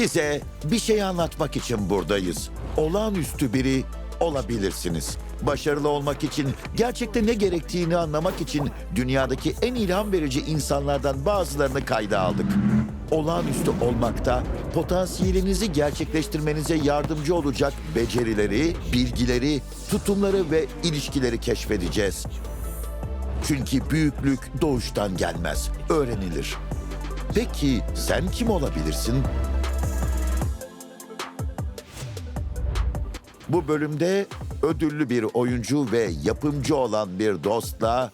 Size bir şey anlatmak için buradayız. Olağanüstü biri olabilirsiniz. Başarılı olmak için, gerçekte ne gerektiğini anlamak için dünyadaki en ilham verici insanlardan bazılarını kayda aldık. Olağanüstü olmakta, potansiyelinizi gerçekleştirmenize yardımcı olacak becerileri, bilgileri, tutumları ve ilişkileri keşfedeceğiz. Çünkü büyüklük doğuştan gelmez, öğrenilir. Peki sen kim olabilirsin? Bu bölümde ödüllü bir oyuncu ve yapımcı olan bir dostla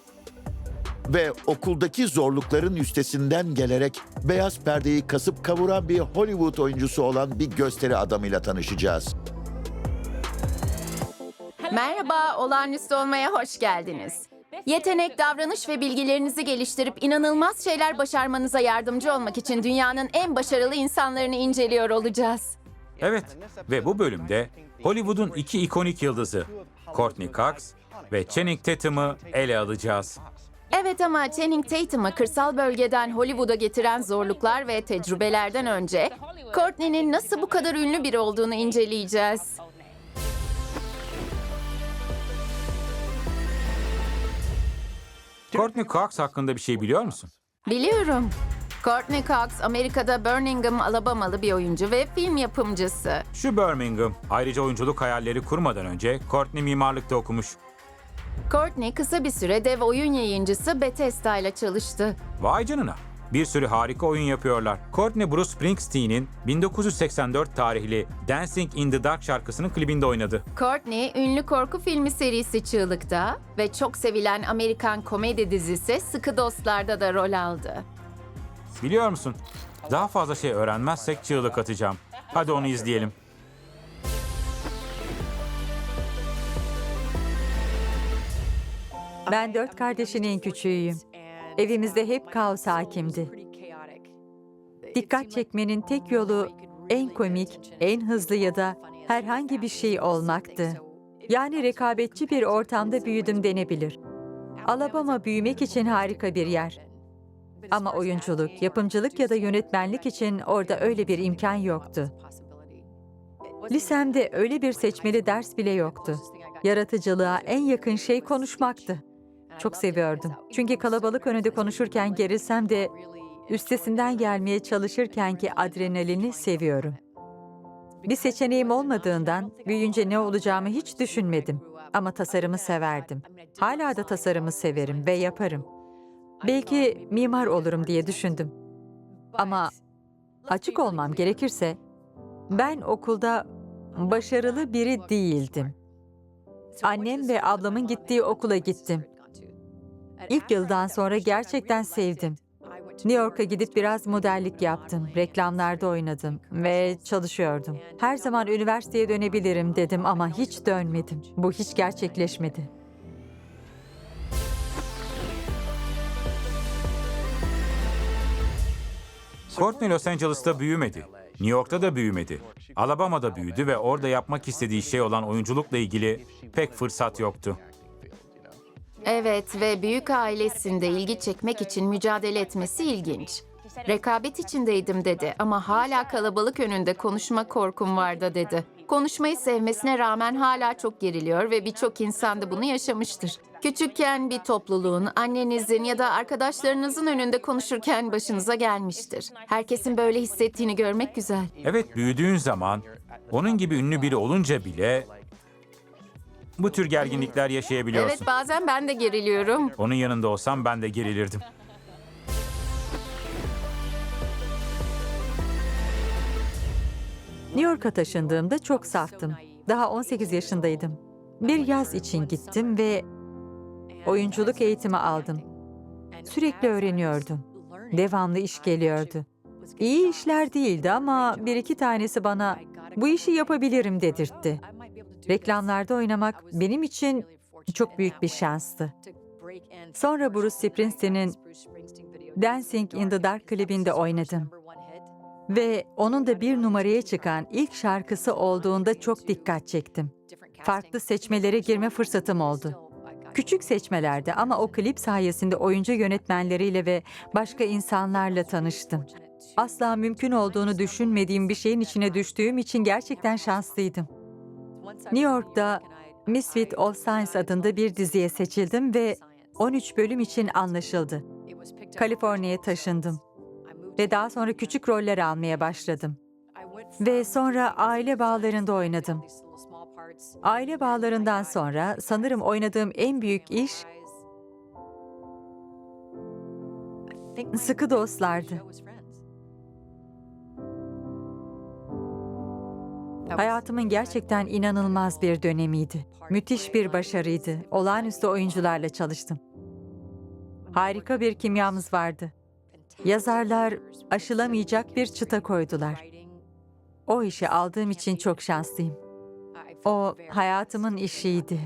ve okuldaki zorlukların üstesinden gelerek beyaz perdeyi kasıp kavuran bir Hollywood oyuncusu olan bir gösteri adamıyla tanışacağız. Merhaba, olağanüstü olmaya hoş geldiniz. Yetenek, davranış ve bilgilerinizi geliştirip inanılmaz şeyler başarmanıza yardımcı olmak için dünyanın en başarılı insanlarını inceliyor olacağız. Evet ve bu bölümde Hollywood'un iki ikonik yıldızı Courtney Cox ve Channing Tatum'ı ele alacağız. Evet ama Channing Tatum'ı kırsal bölgeden Hollywood'a getiren zorluklar ve tecrübelerden önce Courtney'nin nasıl bu kadar ünlü biri olduğunu inceleyeceğiz. Courtney Cox hakkında bir şey biliyor musun? Biliyorum. Courtney Cox, Amerika'da Birmingham, Alabamalı bir oyuncu ve film yapımcısı. Şu Birmingham. Ayrıca oyunculuk hayalleri kurmadan önce Courtney mimarlıkta okumuş. Courtney kısa bir süre dev oyun yayıncısı Bethesda ile çalıştı. Vay canına. Bir sürü harika oyun yapıyorlar. Courtney Bruce Springsteen'in 1984 tarihli Dancing in the Dark şarkısının klibinde oynadı. Courtney, ünlü korku filmi serisi Çığlık'ta ve çok sevilen Amerikan komedi dizisi Sıkı Dostlar'da da rol aldı. Biliyor musun? Daha fazla şey öğrenmezsek çığlık atacağım. Hadi onu izleyelim. Ben dört kardeşin en küçüğüyüm. Evimizde hep kaos hakimdi. Dikkat çekmenin tek yolu en komik, en hızlı ya da herhangi bir şey olmaktı. Yani rekabetçi bir ortamda büyüdüm denebilir. Alabama büyümek için harika bir yer. Ama oyunculuk, yapımcılık ya da yönetmenlik için orada öyle bir imkan yoktu. Lisemde öyle bir seçmeli ders bile yoktu. Yaratıcılığa en yakın şey konuşmaktı. Çok seviyordum. Çünkü kalabalık önünde konuşurken gerilsem de üstesinden gelmeye çalışırkenki adrenalini seviyorum. Bir seçeneğim olmadığından büyüyünce ne olacağımı hiç düşünmedim. Ama tasarımı severdim. Hala da tasarımı severim ve yaparım. Belki mimar olurum diye düşündüm. Ama açık olmam gerekirse ben okulda başarılı biri değildim. Annem ve ablamın gittiği okula gittim. İlk yıldan sonra gerçekten sevdim. New York'a gidip biraz modellik yaptım, reklamlarda oynadım ve çalışıyordum. Her zaman üniversiteye dönebilirim dedim ama hiç dönmedim. Bu hiç gerçekleşmedi. Courtney Los Angeles'ta büyümedi. New York'ta da büyümedi. Alabama'da büyüdü ve orada yapmak istediği şey olan oyunculukla ilgili pek fırsat yoktu. Evet ve büyük ailesinde ilgi çekmek için mücadele etmesi ilginç. Rekabet içindeydim dedi ama hala kalabalık önünde konuşma korkum vardı dedi. Konuşmayı sevmesine rağmen hala çok geriliyor ve birçok insan da bunu yaşamıştır. Küçükken bir topluluğun, annenizin ya da arkadaşlarınızın önünde konuşurken başınıza gelmiştir. Herkesin böyle hissettiğini görmek güzel. Evet büyüdüğün zaman onun gibi ünlü biri olunca bile bu tür gerginlikler yaşayabiliyorsun. Evet bazen ben de geriliyorum. Onun yanında olsam ben de gerilirdim. New York'a taşındığımda çok saftım. Daha 18 yaşındaydım. Bir yaz için gittim ve oyunculuk eğitimi aldım. Sürekli öğreniyordum. Devamlı iş geliyordu. İyi işler değildi ama bir iki tanesi bana bu işi yapabilirim dedirtti. Reklamlarda oynamak benim için çok büyük bir şanstı. Sonra Bruce Springsteen'in Dancing in the Dark klibinde oynadım. Ve onun da bir numaraya çıkan ilk şarkısı olduğunda çok dikkat çektim. Farklı seçmelere girme fırsatım oldu. Küçük seçmelerde ama o klip sayesinde oyuncu yönetmenleriyle ve başka insanlarla tanıştım. asla mümkün olduğunu düşünmediğim bir şeyin içine düştüğüm için gerçekten şanslıydım. New York'ta Misfit of Science adında bir diziye seçildim ve 13 bölüm için anlaşıldı. Kaliforniya'ya taşındım ve daha sonra küçük roller almaya başladım. Ve sonra aile bağlarında oynadım. Aile bağlarından sonra sanırım oynadığım en büyük iş Sıkı Dostlardı. Hayatımın gerçekten inanılmaz bir dönemiydi. Müthiş bir başarıydı. Olağanüstü oyuncularla çalıştım. Harika bir kimyamız vardı. Yazarlar aşılamayacak bir çıta koydular. O işi aldığım için çok şanslıyım. O hayatımın işiydi.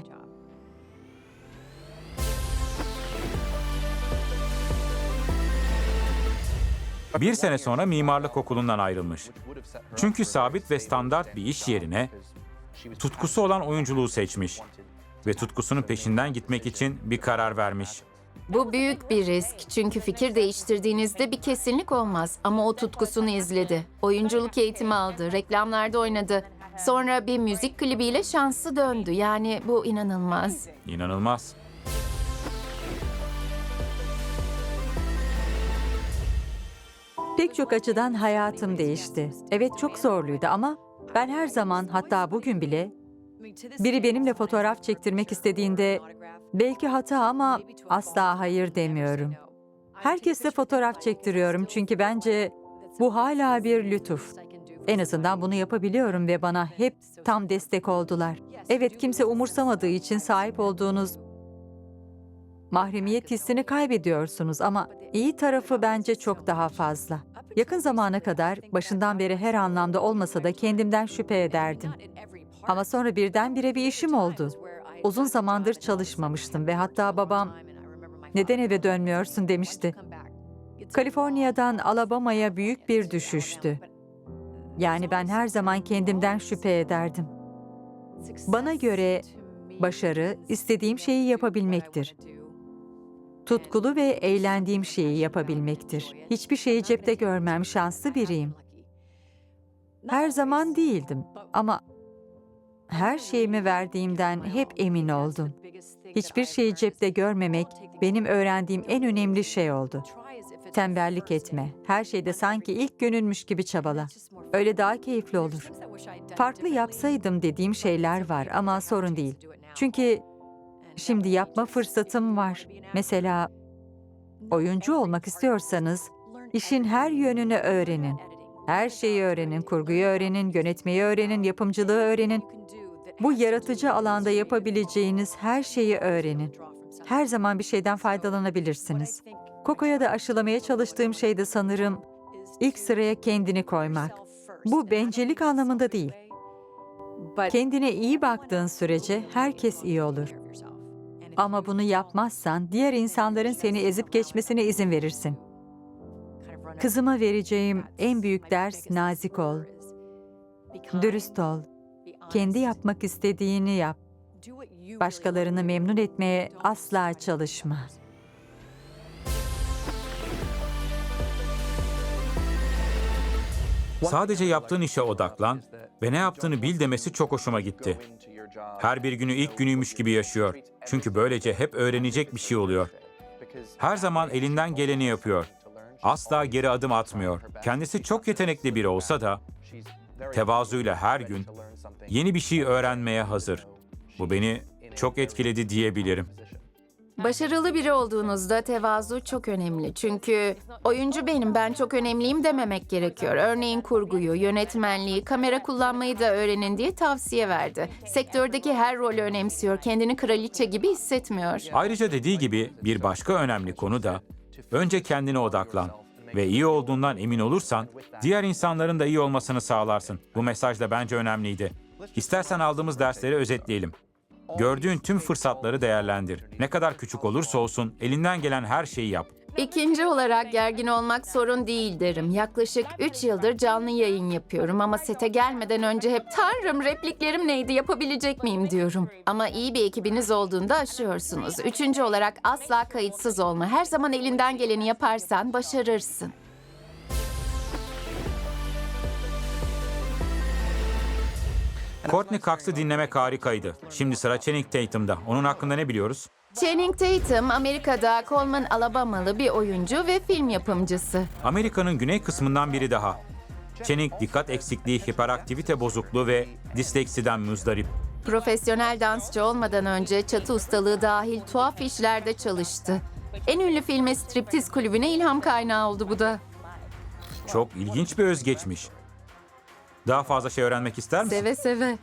Bir sene sonra mimarlık okulundan ayrılmış. Çünkü sabit ve standart bir iş yerine tutkusu olan oyunculuğu seçmiş ve tutkusunun peşinden gitmek için bir karar vermiş. Bu büyük bir risk çünkü fikir değiştirdiğinizde bir kesinlik olmaz ama o tutkusunu izledi. Oyunculuk eğitimi aldı, reklamlarda oynadı. Sonra bir müzik klibiyle şansı döndü. Yani bu inanılmaz. İnanılmaz. Pek çok açıdan hayatım değişti. Evet çok zorluydu ama ben her zaman hatta bugün bile biri benimle fotoğraf çektirmek istediğinde belki hata ama asla hayır demiyorum. Herkesle fotoğraf çektiriyorum çünkü bence bu hala bir lütuf. En azından bunu yapabiliyorum ve bana hep tam destek oldular. Evet kimse umursamadığı için sahip olduğunuz mahremiyet hissini kaybediyorsunuz ama iyi tarafı bence çok daha fazla. Yakın zamana kadar başından beri her anlamda olmasa da kendimden şüphe ederdim. Ama sonra birdenbire bir işim oldu. Uzun zamandır çalışmamıştım ve hatta babam neden eve dönmüyorsun demişti. Kaliforniya'dan Alabama'ya büyük bir düşüştü. Yani ben her zaman kendimden şüphe ederdim. Bana göre başarı istediğim şeyi yapabilmektir. Tutkulu ve eğlendiğim şeyi yapabilmektir. Hiçbir şeyi cepte görmem şanslı biriyim. Her zaman değildim ama her şeyimi verdiğimden hep emin oldum. Hiçbir şeyi cepte görmemek benim öğrendiğim en önemli şey oldu. Tembellik etme. Her şeyde sanki ilk gününmüş gibi çabala. Öyle daha keyifli olur. Farklı yapsaydım dediğim şeyler var ama sorun değil. Çünkü şimdi yapma fırsatım var. Mesela oyuncu olmak istiyorsanız işin her yönünü öğrenin. Her şeyi öğrenin, kurguyu öğrenin, yönetmeyi öğrenin, yapımcılığı öğrenin. Bu yaratıcı alanda yapabileceğiniz her şeyi öğrenin. Her zaman bir şeyden faydalanabilirsiniz. Koko'ya da aşılamaya çalıştığım şey de sanırım ilk sıraya kendini koymak. Bu bencillik anlamında değil. Kendine iyi baktığın sürece herkes iyi olur. Ama bunu yapmazsan diğer insanların seni ezip geçmesine izin verirsin. Kızıma vereceğim en büyük ders nazik ol. Dürüst ol. Kendi yapmak istediğini yap. Başkalarını memnun etmeye asla çalışma. Sadece yaptığın işe odaklan ve ne yaptığını bil demesi çok hoşuma gitti. Her bir günü ilk günüymüş gibi yaşıyor. Çünkü böylece hep öğrenecek bir şey oluyor. Her zaman elinden geleni yapıyor. Asla geri adım atmıyor. Kendisi çok yetenekli biri olsa da tevazuyla her gün yeni bir şey öğrenmeye hazır. Bu beni çok etkiledi diyebilirim. Başarılı biri olduğunuzda tevazu çok önemli. Çünkü oyuncu benim, ben çok önemliyim dememek gerekiyor. Örneğin kurguyu, yönetmenliği, kamera kullanmayı da öğrenin diye tavsiye verdi. Sektördeki her rolü önemsiyor. Kendini kraliçe gibi hissetmiyor. Ayrıca dediği gibi bir başka önemli konu da önce kendine odaklan ve iyi olduğundan emin olursan diğer insanların da iyi olmasını sağlarsın. Bu mesaj da bence önemliydi. İstersen aldığımız dersleri özetleyelim. Gördüğün tüm fırsatları değerlendir. Ne kadar küçük olursa olsun elinden gelen her şeyi yap. İkinci olarak gergin olmak sorun değil derim. Yaklaşık 3 yıldır canlı yayın yapıyorum ama sete gelmeden önce hep Tanrım repliklerim neydi yapabilecek miyim diyorum. Ama iyi bir ekibiniz olduğunda aşıyorsunuz. Üçüncü olarak asla kayıtsız olma. Her zaman elinden geleni yaparsan başarırsın. Courtney Cox'ı dinlemek harikaydı. Şimdi sıra Channing Tatum'da. Onun hakkında ne biliyoruz? Channing Tatum, Amerika'da Coleman, Alabamalı bir oyuncu ve film yapımcısı. Amerika'nın güney kısmından biri daha. Channing dikkat eksikliği, hiperaktivite bozukluğu ve disleksiden müzdarip. Profesyonel dansçı olmadan önce çatı ustalığı dahil tuhaf işlerde çalıştı. En ünlü filme Striptiz Kulübü'ne ilham kaynağı oldu bu da. Çok ilginç bir özgeçmiş. Daha fazla şey öğrenmek ister misin? Seve seve.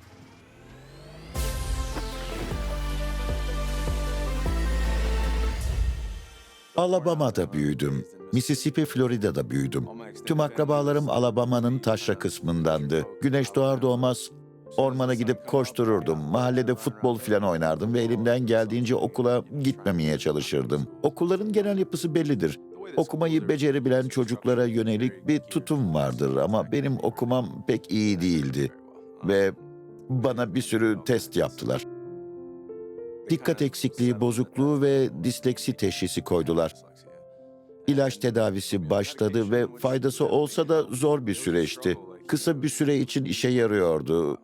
Alabama'da büyüdüm. Mississippi, Florida'da büyüdüm. Tüm akrabalarım Alabama'nın taşra kısmındandı. Güneş doğar doğmaz ormana gidip koştururdum. Mahallede futbol filan oynardım ve elimden geldiğince okula gitmemeye çalışırdım. Okulların genel yapısı bellidir. Okumayı becerebilen çocuklara yönelik bir tutum vardır ama benim okumam pek iyi değildi. Ve bana bir sürü test yaptılar. Dikkat eksikliği bozukluğu ve disleksi teşhisi koydular. İlaç tedavisi başladı ve faydası olsa da zor bir süreçti. Kısa bir süre için işe yarıyordu.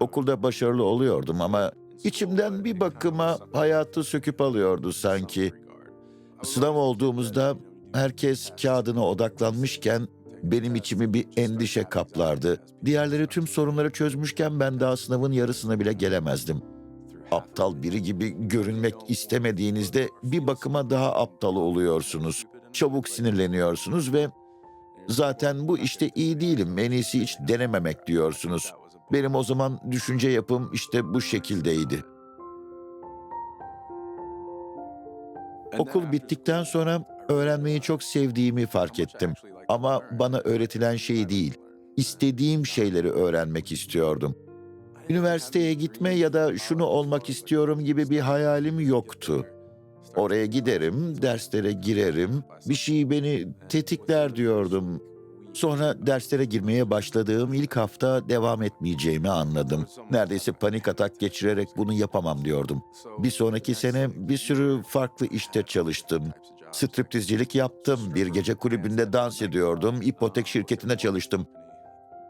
Okulda başarılı oluyordum ama içimden bir bakıma hayatı söküp alıyordu sanki. Sınav olduğumuzda herkes kağıdına odaklanmışken benim içimi bir endişe kaplardı. Diğerleri tüm sorunları çözmüşken ben daha sınavın yarısına bile gelemezdim. Aptal biri gibi görünmek istemediğinizde bir bakıma daha aptal oluyorsunuz. Çabuk sinirleniyorsunuz ve zaten bu işte iyi değilim en iyisi hiç denememek diyorsunuz. Benim o zaman düşünce yapım işte bu şekildeydi. Okul bittikten sonra öğrenmeyi çok sevdiğimi fark ettim. Ama bana öğretilen şey değil, istediğim şeyleri öğrenmek istiyordum. Üniversiteye gitme ya da şunu olmak istiyorum gibi bir hayalim yoktu. Oraya giderim, derslere girerim, bir şey beni tetikler diyordum. Sonra derslere girmeye başladığım ilk hafta devam etmeyeceğimi anladım. Neredeyse panik atak geçirerek bunu yapamam diyordum. Bir sonraki sene bir sürü farklı işte çalıştım. Striptizcilik yaptım, bir gece kulübünde dans ediyordum, ipotek şirketine çalıştım.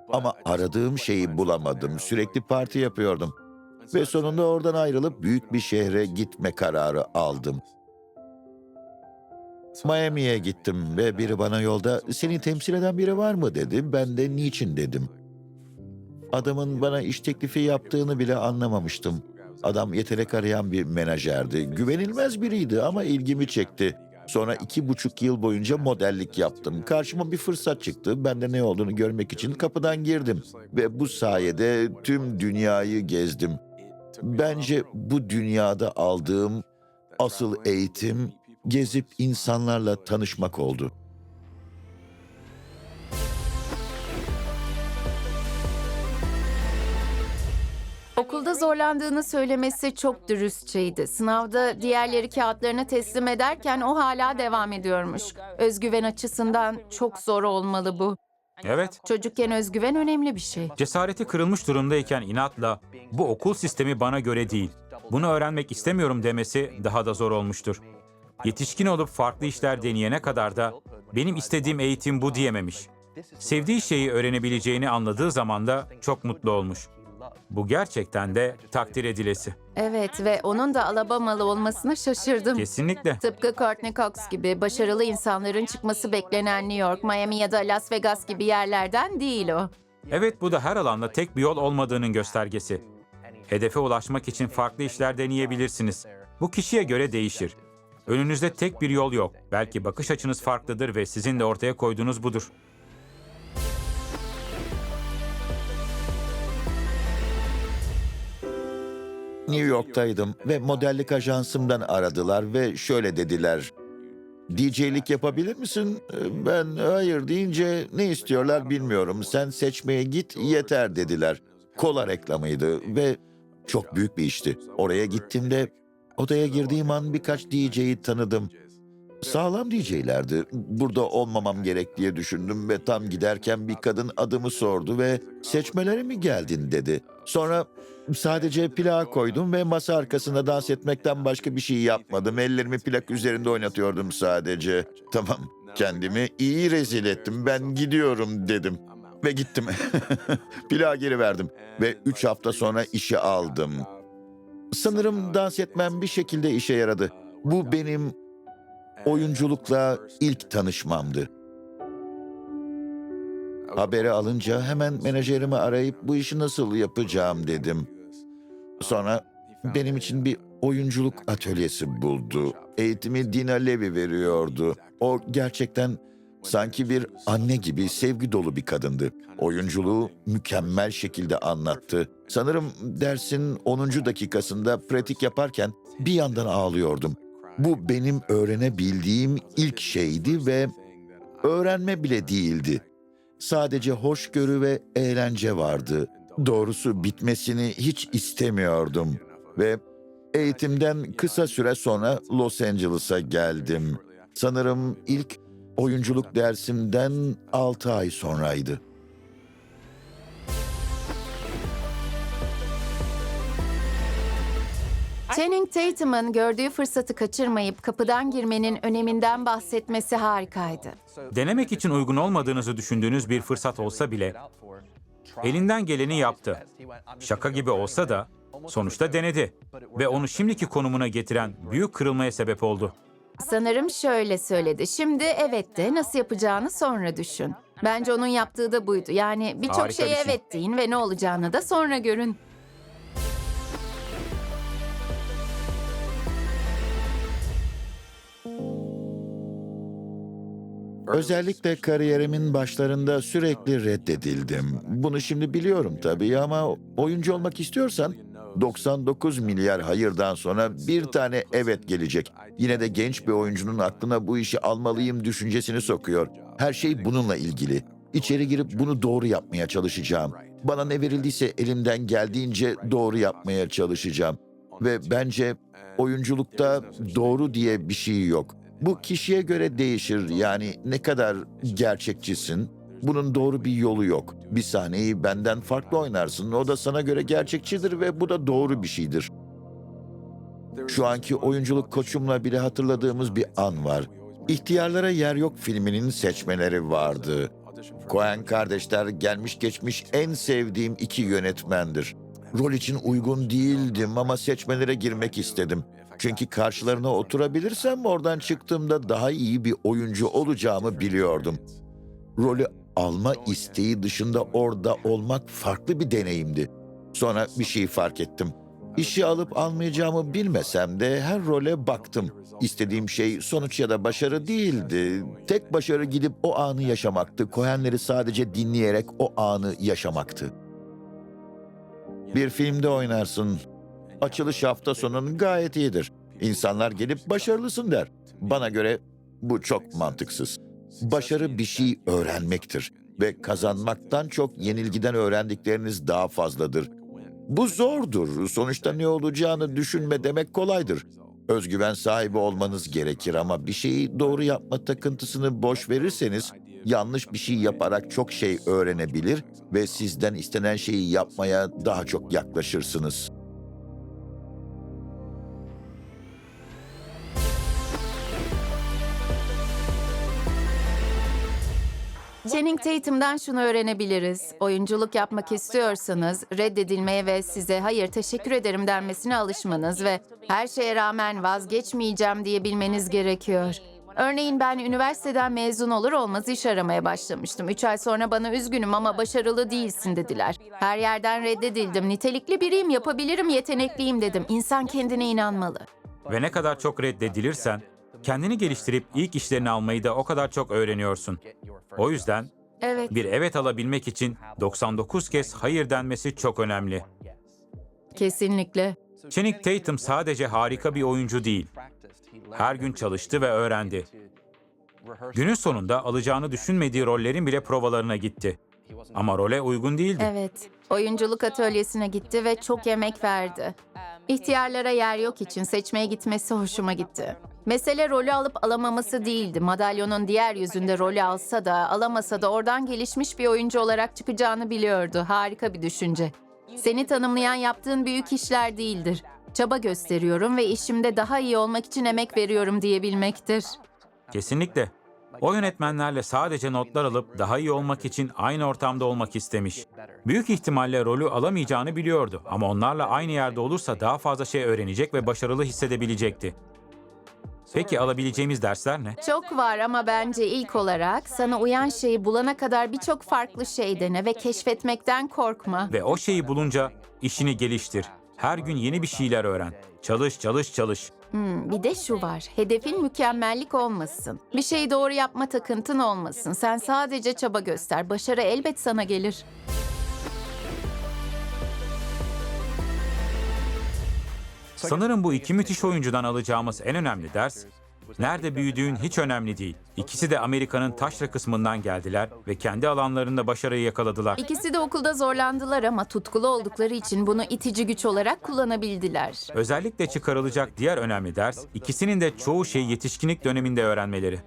Ama aradığım şeyi bulamadım, sürekli parti yapıyordum. Ve sonunda oradan ayrılıp büyük bir şehre gitme kararı aldım. Miami'ye gittim ve biri bana yolda seni temsil eden biri var mı dedi. Ben de niçin dedim. Adamın bana iş teklifi yaptığını bile anlamamıştım. Adam yetenek arayan bir menajerdi. Güvenilmez biriydi ama ilgimi çekti. Sonra iki buçuk yıl boyunca modellik yaptım. Karşıma bir fırsat çıktı. Ben de ne olduğunu görmek için kapıdan girdim. Ve bu sayede tüm dünyayı gezdim. Bence bu dünyada aldığım asıl eğitim gezip insanlarla tanışmak oldu. Okulda zorlandığını söylemesi çok dürüstçeydi. Sınavda diğerleri kağıtlarını teslim ederken o hala devam ediyormuş. Özgüven açısından çok zor olmalı bu. Evet. Çocukken özgüven önemli bir şey. Cesareti kırılmış durumdayken inatla bu okul sistemi bana göre değil. Bunu öğrenmek istemiyorum demesi daha da zor olmuştur. Yetişkin olup farklı işler deneyene kadar da benim istediğim eğitim bu diyememiş. Sevdiği şeyi öğrenebileceğini anladığı zaman da çok mutlu olmuş. Bu gerçekten de takdir edilesi. Evet ve onun da Alabamalı olmasına şaşırdım. Kesinlikle. Tıpkı Courtney Cox gibi başarılı insanların çıkması beklenen New York, Miami ya da Las Vegas gibi yerlerden değil o. Evet bu da her alanda tek bir yol olmadığının göstergesi. Hedefe ulaşmak için farklı işler deneyebilirsiniz. Bu kişiye göre değişir. Önünüzde tek bir yol yok. Belki bakış açınız farklıdır ve sizin de ortaya koyduğunuz budur. New York'taydım ve modellik ajansımdan aradılar ve şöyle dediler. DJ'lik yapabilir misin? Ben hayır deyince ne istiyorlar bilmiyorum. Sen seçmeye git yeter dediler. Kola reklamıydı ve çok büyük bir işti. Oraya gittiğimde odaya girdiğim an birkaç DJ'yi tanıdım. Sağlam DJ'lerdi. Burada olmamam gerek diye düşündüm ve tam giderken bir kadın adımı sordu ve seçmelere mi geldin dedi. Sonra sadece plağa koydum ve masa arkasında dans etmekten başka bir şey yapmadım. Ellerimi plak üzerinde oynatıyordum sadece. Tamam, kendimi iyi rezil ettim. Ben gidiyorum dedim. Ve gittim. Plağı geri verdim. Ve üç hafta sonra işe aldım. Sanırım dans etmem bir şekilde işe yaradı. Bu benim oyunculukla ilk tanışmamdı. Haberi alınca hemen menajerimi arayıp bu işi nasıl yapacağım dedim. Sonra benim için bir oyunculuk atölyesi buldu. Eğitimi Dina Levy veriyordu. O gerçekten sanki bir anne gibi sevgi dolu bir kadındı. Oyunculuğu mükemmel şekilde anlattı. Sanırım dersin 10. dakikasında pratik yaparken bir yandan ağlıyordum. Bu benim öğrenebildiğim ilk şeydi ve öğrenme bile değildi. Sadece hoşgörü ve eğlence vardı. Doğrusu bitmesini hiç istemiyordum ve eğitimden kısa süre sonra Los Angeles'a geldim. Sanırım ilk oyunculuk dersimden 6 ay sonraydı. Channing Tatum'ın gördüğü fırsatı kaçırmayıp kapıdan girmenin öneminden bahsetmesi harikaydı. Denemek için uygun olmadığınızı düşündüğünüz bir fırsat olsa bile elinden geleni yaptı. Şaka gibi olsa da sonuçta denedi ve onu şimdiki konumuna getiren büyük kırılmaya sebep oldu. Sanırım şöyle söyledi. Şimdi evet de nasıl yapacağını sonra düşün. Bence onun yaptığı da buydu. Yani birçok Harika şeye bir şey. evet deyin ve ne olacağını da sonra görün. Özellikle kariyerimin başlarında sürekli reddedildim. Bunu şimdi biliyorum tabii ama oyuncu olmak istiyorsan 99 milyar hayırdan sonra bir tane evet gelecek. Yine de genç bir oyuncunun aklına bu işi almalıyım düşüncesini sokuyor. Her şey bununla ilgili. İçeri girip bunu doğru yapmaya çalışacağım. Bana ne verildiyse elimden geldiğince doğru yapmaya çalışacağım. Ve bence oyunculukta doğru diye bir şey yok. Bu kişiye göre değişir. Yani ne kadar gerçekçisin, bunun doğru bir yolu yok. Bir sahneyi benden farklı oynarsın. O da sana göre gerçekçidir ve bu da doğru bir şeydir. Şu anki oyunculuk koçumla bile hatırladığımız bir an var. İhtiyarlara Yer Yok filminin seçmeleri vardı. Coen kardeşler gelmiş geçmiş en sevdiğim iki yönetmendir. Rol için uygun değildim ama seçmelere girmek istedim. Çünkü karşılarına oturabilirsem oradan çıktığımda daha iyi bir oyuncu olacağımı biliyordum. Rolü alma isteği dışında orada olmak farklı bir deneyimdi. Sonra bir şey fark ettim. İşi alıp almayacağımı bilmesem de her role baktım. İstediğim şey sonuç ya da başarı değildi. Tek başarı gidip o anı yaşamaktı. Kohenleri sadece dinleyerek o anı yaşamaktı. Bir filmde oynarsın. Açılış hafta sonun gayet iyidir. İnsanlar gelip başarılısın der. Bana göre bu çok mantıksız. Başarı bir şey öğrenmektir ve kazanmaktan çok yenilgiden öğrendikleriniz daha fazladır. Bu zordur. Sonuçta ne olacağını düşünme demek kolaydır. Özgüven sahibi olmanız gerekir ama bir şeyi doğru yapma takıntısını boş verirseniz yanlış bir şey yaparak çok şey öğrenebilir ve sizden istenen şeyi yapmaya daha çok yaklaşırsınız. Channing Tatum'dan şunu öğrenebiliriz. Oyunculuk yapmak istiyorsanız reddedilmeye ve size hayır teşekkür ederim denmesine alışmanız ve her şeye rağmen vazgeçmeyeceğim diyebilmeniz gerekiyor. Örneğin ben üniversiteden mezun olur olmaz iş aramaya başlamıştım. Üç ay sonra bana üzgünüm ama başarılı değilsin dediler. Her yerden reddedildim. Nitelikli biriyim, yapabilirim, yetenekliyim dedim. İnsan kendine inanmalı. Ve ne kadar çok reddedilirsen, kendini geliştirip ilk işlerini almayı da o kadar çok öğreniyorsun. O yüzden Evet, bir evet alabilmek için 99 kez hayır denmesi çok önemli. kesinlikle. Channing Tatum sadece harika bir oyuncu değil. Her gün çalıştı ve öğrendi. Günün sonunda alacağını düşünmediği rollerin bile provalarına gitti. Ama role uygun değildi. Evet, oyunculuk atölyesine gitti ve çok yemek verdi. İhtiyarlara yer yok için seçmeye gitmesi hoşuma gitti. Mesele rolü alıp alamaması değildi. Madalyonun diğer yüzünde rolü alsa da alamasa da oradan gelişmiş bir oyuncu olarak çıkacağını biliyordu. Harika bir düşünce. Seni tanımlayan yaptığın büyük işler değildir. Çaba gösteriyorum ve işimde daha iyi olmak için emek veriyorum diyebilmektir. Kesinlikle. O yönetmenlerle sadece notlar alıp daha iyi olmak için aynı ortamda olmak istemiş. Büyük ihtimalle rolü alamayacağını biliyordu ama onlarla aynı yerde olursa daha fazla şey öğrenecek ve başarılı hissedebilecekti. Peki alabileceğimiz dersler ne? Çok var ama bence ilk olarak sana uyan şeyi bulana kadar birçok farklı şey dene ve keşfetmekten korkma. Ve o şeyi bulunca işini geliştir. Her gün yeni bir şeyler öğren. Çalış, çalış, çalış. Hmm, bir de şu var. Hedefin mükemmellik olmasın. Bir şeyi doğru yapma takıntın olmasın. Sen sadece çaba göster. Başarı elbet sana gelir. Sanırım bu iki müthiş oyuncudan alacağımız en önemli ders, nerede büyüdüğün hiç önemli değil. İkisi de Amerika'nın taşra kısmından geldiler ve kendi alanlarında başarıyı yakaladılar. İkisi de okulda zorlandılar ama tutkulu oldukları için bunu itici güç olarak kullanabildiler. Özellikle çıkarılacak diğer önemli ders, ikisinin de çoğu şeyi yetişkinlik döneminde öğrenmeleri.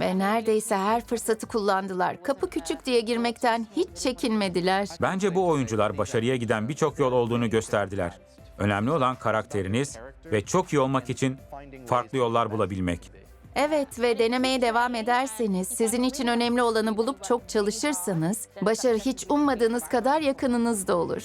Ve neredeyse her fırsatı kullandılar. Kapı küçük diye girmekten hiç çekinmediler. Bence bu oyuncular başarıya giden birçok yol olduğunu gösterdiler. Önemli olan karakteriniz ve çok iyi olmak için farklı yollar bulabilmek. Evet ve denemeye devam ederseniz, sizin için önemli olanı bulup çok çalışırsanız, başarı hiç ummadığınız kadar yakınınızda olur.